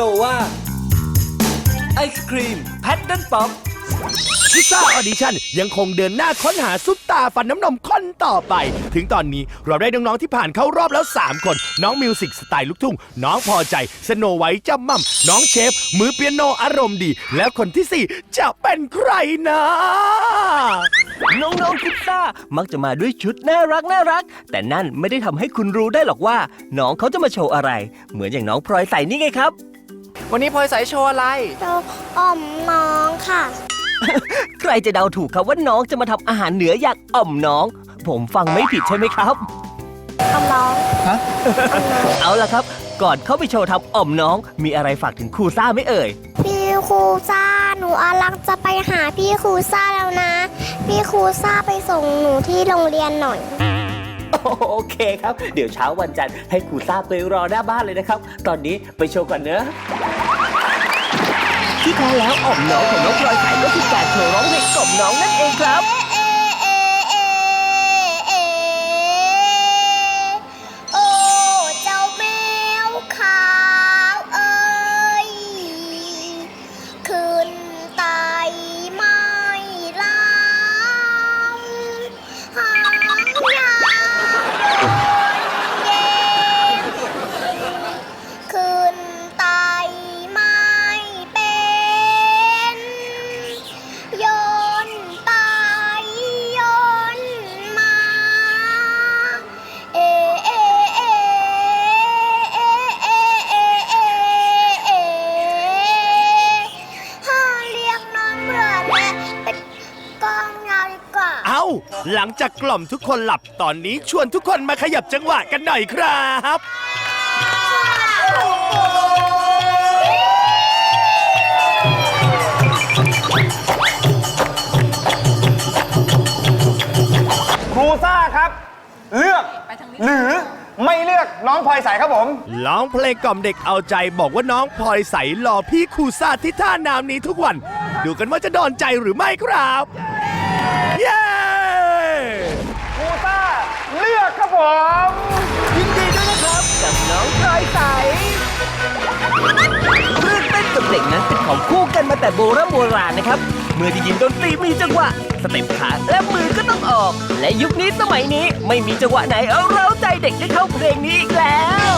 โนวาไอศครีมแพทเดิลป๊อปพิซซ่าออดิชั่นยังคงเดินหน้าค้นหาซุปตาฟันน้ำนมคนต่อไป ถึงตอนนี้เราได้น้องๆที่ผ่านเข้ารอบแล้ว 3 คน น้องมิวสิกสไตล์ลูกทุ่ง น้องพอใจ สโนไวท์จำมั่มน้องเชฟ มือเปียโนอารมณ์ดี แล้วคนที่ 4 จะเป็นใครนะ น้องๆพิซซ่ามักจะมาด้วยชุดน่ารักน่ารัก แต่นั่นไม่ได้ทำให้คุณรู้ได้หรอกว่า น้องเขาจะมาโชว์อะไร เหมือนอย่างน้องพลอยใส่นี่ไงครับ วันนี้พลอยสายโชว์อะไรเราอ่อมน้องค่ะ ใครจะเดาถูกครับว่าน้องจะมาทำอาหารเหนืออย่างอ่อมน้อง ผมฟังไม่ผิดใช่ไหมครับ อ่อมน้องเอาล่ะครับ ก่อนเข้าไปโชว์ทำอ่อมน้อง มีอะไรฝากถึงครูซ่าไหม่เอ่ย พี่ครูซ่า หนูอารักจะไปหาพี่ครูซ่าแล้วนะ พี่ครูซ่าไปส่งหนูที่โรงเรียนหน่อย โอเคครับ เดี๋ยวเช้าวันจันทร์ให้ครูซ่าไปรอหน้าบ้านเลยนะครับ ตอนนี้ไปโชว์ก่อนเนอะที่แท้แล้วอ่อมน้องของน้องพลอยไข่ก็คือการโชว์ร้องเพลงกล่อมน้องนั่นเองครับ งจากกล่อมทุกคนหลับตอนนี้ชวนทุกคนมาขยับจังหวะกันหน่อยครับ ครูซ่าครับ เลือกหรือไม่เลือกน้องพลอยสายครับผม ร้องเพลงกล่อมเด็กเอาใจบอกว่าน้องพลอยใสรอพี่ครูซาที่ท่าน้ำนี้ทุกวัน ดูกันว่าจะโดนใจหรือไม่ครับ เย้ ครูซ่า เลือกครับ ผมยินดีด้วยนะครับกับน้องพลอยใสเรื่องเต้นกับเด็กนั้นเป็นของคู่กันมาแต่โบราณโบราณนะครับ เมื่อได้ยินดนตรีมีจังหวะ สเต็ปขาและมือก็ต้องออก และยุคนี้สมัยนี้ไม่มีจังหวะไหนเอาเราใจเด็กได้เข้าเพลงนี้อีกแล้ว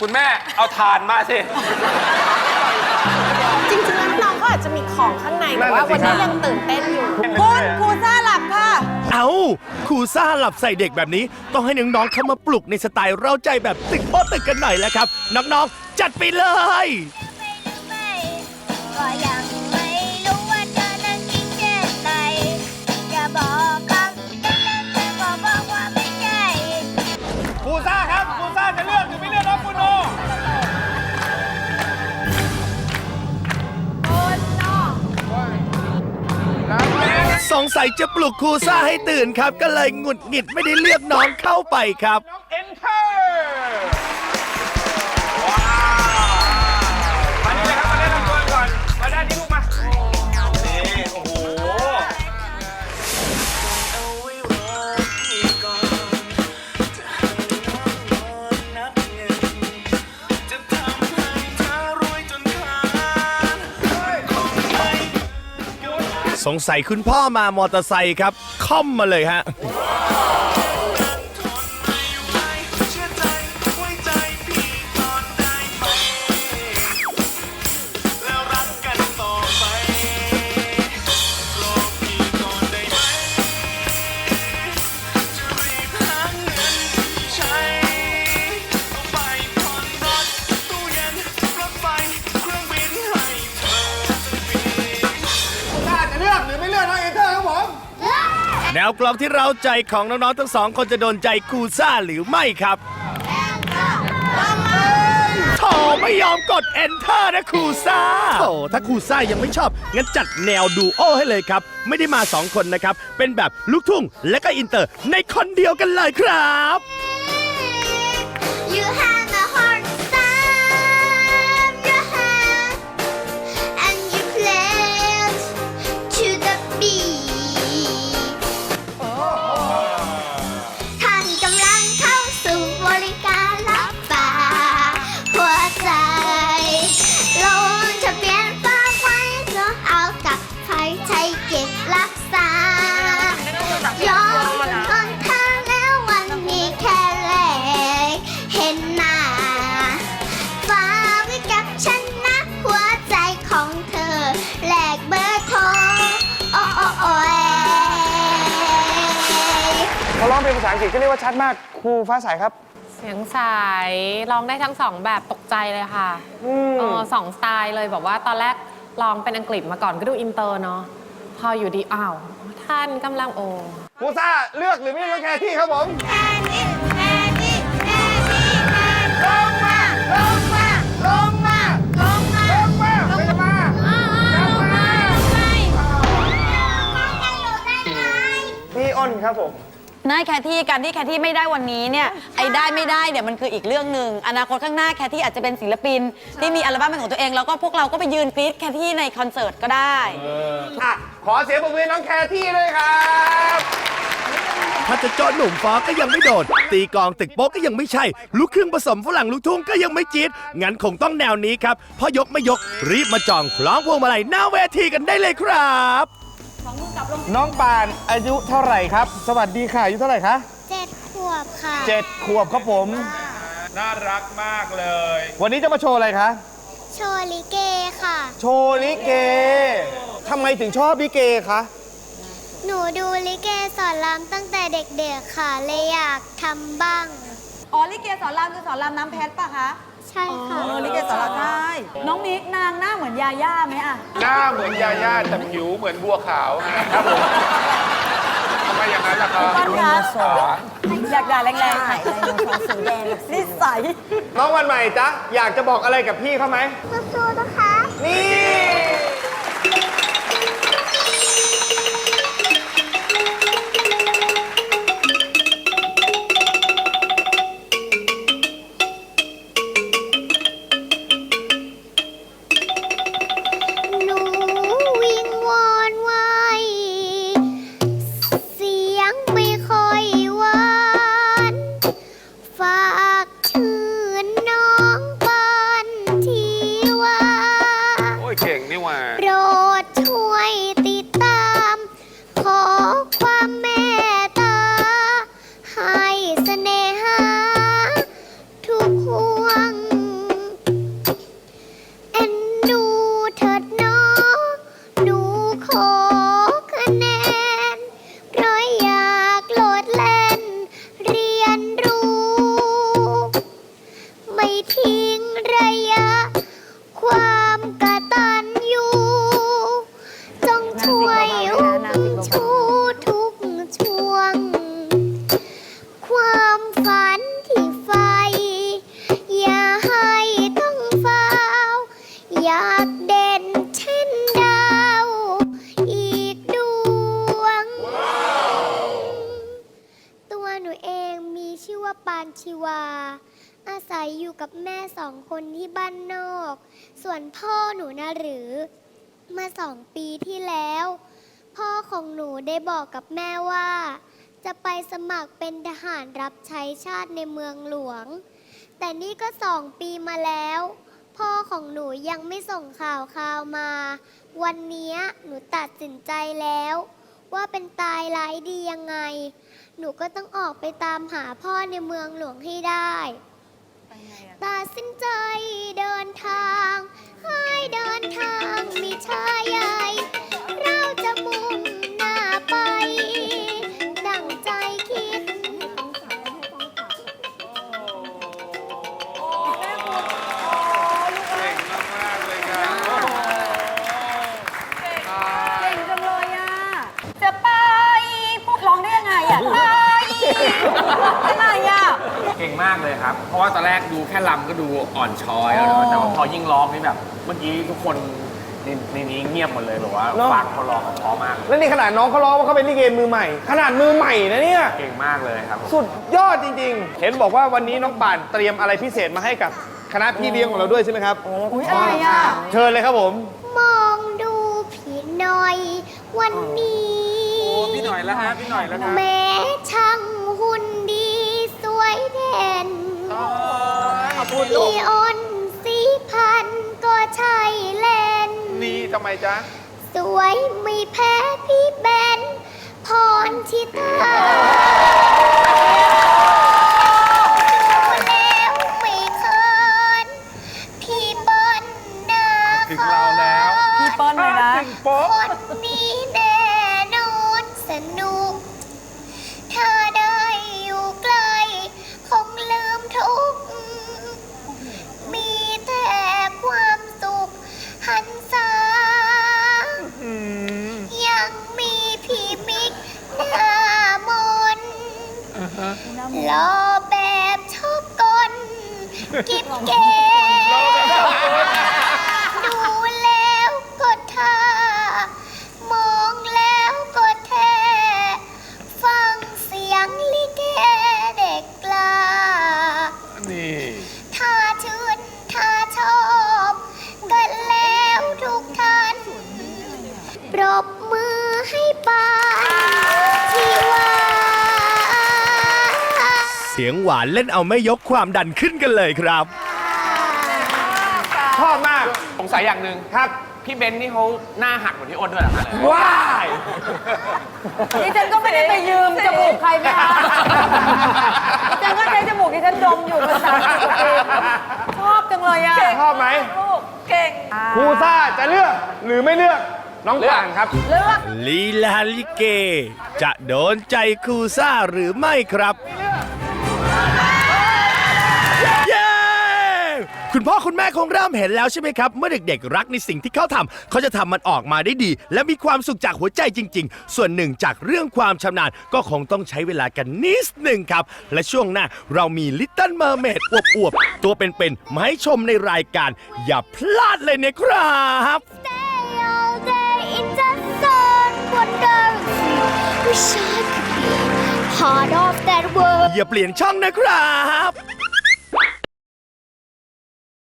คุณแม่เอาถ่านมาสิ จริงๆแล้วน้องก็อาจจะมีของข้างในนั่แต่นว่าน่ะสิวันนี้ครับยังตื่นเต้นอยู่เต้นเลยคุณครูซ่าหลับค่ะ เอาครูซ่าหลับใส่เด็กแบบนี้ ต้องให้น้องๆเข้ามาปลุกในสไตล์เราใจแบบตึกโป๊ะตึกกันหน่อยแล้วครับ น้องๆ จัดไปเลย ก็ยัง งสัยจะปลุกครูซ่าให้ตื่นครับ ก็เลยหงุดหงิดไม่ได้เรียกน้องเข้าไปครับน้องเอนเตอร์ ใส่คุณพ่อมามอเตอร์ไซค์ครับค่อมมาเลยฮะ กลองที่เราใจของน้องๆทั้งสองคนจะโดนใจครูซ่าหรือไม่ครับโถไม่ยอมกด enter นะครูซ่าโถถ้าครูซ่ายังไม่ชอบ งั้นจัดแนวดูโอให้เลยครับ ไม่ได้มาสองคนนะครับ เป็นแบบลูกทุ่งและก็อินเตอร์ในคนเดียวกันเลยครับ ภาษาอังกฤษก็เรียกว่าชัดมากครูฟ้าใสครับ เสียงใสร้องได้ทั้งสองแบบตกใจเลยค่ะอืมเออสองสไตล์เลยแบบว่าตอนแรกร้องเป็นอังกฤษมาก่อนก็ดูอินเตอร์เนาะพออยู่ดีอ้าว ท่านกำลังโอครูซ่าเลือกหรือไม่เลือกแคที่ครับผมแอนนี่แอนนี่แอนนี่แอนลงมาลงมาลงมาลงมาลงมาไม่ได้มาลงมาไม่ให้หนูได้ไหมพี่อ้นครับผม นายแคที่การที่แคที่ไม่ได้วันนี้เนี่ยไอ้ได้ไม่ได้เนี่ยมันคืออีกเรื่องหนึ่งอนาคตข้างหน้าแคที่อาจจะเป็นศิลปิน ที่มีอัลบั้มเป็นของตัวเองแล้วก็พวกเราก็ไปยืนกรี๊ดแคที่ในคอนเสิร์ตก็ได้ อะขอเสียงปรบมือให้น้องแคที่ด้วยครับ ถ้าจะเจาะหนุ่มฟอก็ยังไม่โดด ตีกลองตึกโป๊กก็ยังไม่ใช่ ลูกครึ่งผสมฝรั่งลูกทุ่งก็ยังไม่จี๊ดงั้นคงต้องแนวนี้ครับเพอยกไม่ยกรีบมาจองคล้องพวงมาลัยหน้าเวทีกันได้เลยครับ น้องปานอายุเท่าไหร่ครับ สวัสดีค่ะอายุเท่าไหร่คะเจ็ดขวบค่ะเจ็ดขวบครับผม น่ารักมากเลย วันนี้จะมาโชว์อะไรคะ โชว์ลิเกค่ะ โชว์ลิเกทำไมถึงชอบลิเกคะหนูดูลิเกสอนรามตั้งแต่เด็กๆค่ะเลยอยากทำบ้าง อ๋อลิเกสอนรามคือสอนรามน้ำเพชรปะคะ ใช่ค่ะ เออลิเกสอนรามใช่น้องมิกนางหน้าเหมือนยาย่าไหมอะหน้าเหมือนยาย่าแต่ผิวเหมือนบัวขาวครับผมทำไมอย่างนั้นล่ะครับป้อนครับอยากด่าแรงๆไข่ไดโนเสาร์สีแดงนิสัยน้องวันใหม่จ๊ะอยากจะบอกอะไรกับพี่เขาไหมสู้ วนพ่อหนูนะหรือเมื่อสองปีที่แล้ว พ่อของหนูได้บอกกับแม่ว่า จะไปสมัครเป็นทหารรับใช้ชาติในเมืองหลวง แต่นี่ก็สองปีมาแล้ว พ่อของหนูยังไม่ส่งข่าวข่าวมา วันนี้หนูตัดสินใจแล้ว ว่าเป็นตายร้ายดียังไง หนูก็ต้องออกไปตามหาพ่อในเมืองหลวงให้ได้ ตัดสินใจเดินทาง ให้เดินทางมีชายใหญ่ เราจะมุ่ง ราะว่าตอนแรกดูแค่ลำก็ดูอ่อนช้อยแล้วเนอะแต่ว่าพอยิ่งร้องนี่แบบ เมื่อกี้ทุกคนในในนี้เงียบหมดเลยแบบว่าเนอะ ฟังเขาร้องเขาเพราะมากแล้วนี่ขนาดน้องเขาร้องว่าเขาเป็นลิเกมือใหม่ ขนาดมือใหม่นะเนี่ย เก่งมากเลยครับผมสุดยอดจริงๆ เห็นบอกว่าวันนี้น้องป่านเตรียมอะไรพิเศษมาให้กับคณะพี่เลี้ยงของเราด้วยใช่ไหมครับ อุ้ยอะไรอะ เชิญเลยครับผม มองดูพี่หน่อยวันนี้ พี่หน่อยแล้วฮะพี่หน่อยแล้วฮะแม้ช่าง พี่อ้นสีพันธุ์ก็ใช่เล่น นี่ทำไมจ๊ะ สวยไม่แพ้พี่แบนพรชิตา รอแบบชอบกลกิบเกดูแล้วก็ท่ามองแล้วก็แท้ฟังเสียงลิเกเด็กกล้า นี่ ถ้าชื่นถ้าชอบกันแล้วทุกท่าน ปรบมือให้ป้า สียงหวานเล่นเอาไม่ยกความดันขึ้นกันเลยครับ ชอบมากสงสัยอย่างหนึ่งครับ พี่เบนซ์นี่เขาหน้าหักเหมือนพี่อ้นด้วยเหรอฮะว้ายดิฉันก็ไม่ได้ไปยืมจมูกใครมาดิฉันก็ใช้จมูกดิฉันดมอยู่มาสามสิบกว่าปีชอบจังเลยอะชอบไหมลูกเก่งครูซ่าจะเลือกหรือไม่เลือกน้องป่านครับ เลือกลีลาลิเก จะโดนใจครูซ่าหรือไม่ครับ คุณพ่อคุณแม่คงเริ่มเห็นแล้วใช่ไหมครับ เมื่อเด็กๆ รักในสิ่งที่เขาทำเขาจะทำมันออกมาได้ดี และมีความสุขจากหัวใจจริง ๆ ส่วนหนึ่งจากเรื่องความชำนาญก็คงต้องใช้เวลากันนิดหนึ่งครับ และช่วงหน้าเรามี Little Mermaid อวบๆ ตัวเป็นๆมาให้ชมในรายการ อย่าพลาดเลยนะครับ Stay all day in the sun wondering wish I could be part of that world อย่าเปลี่ยนช่องนะครับ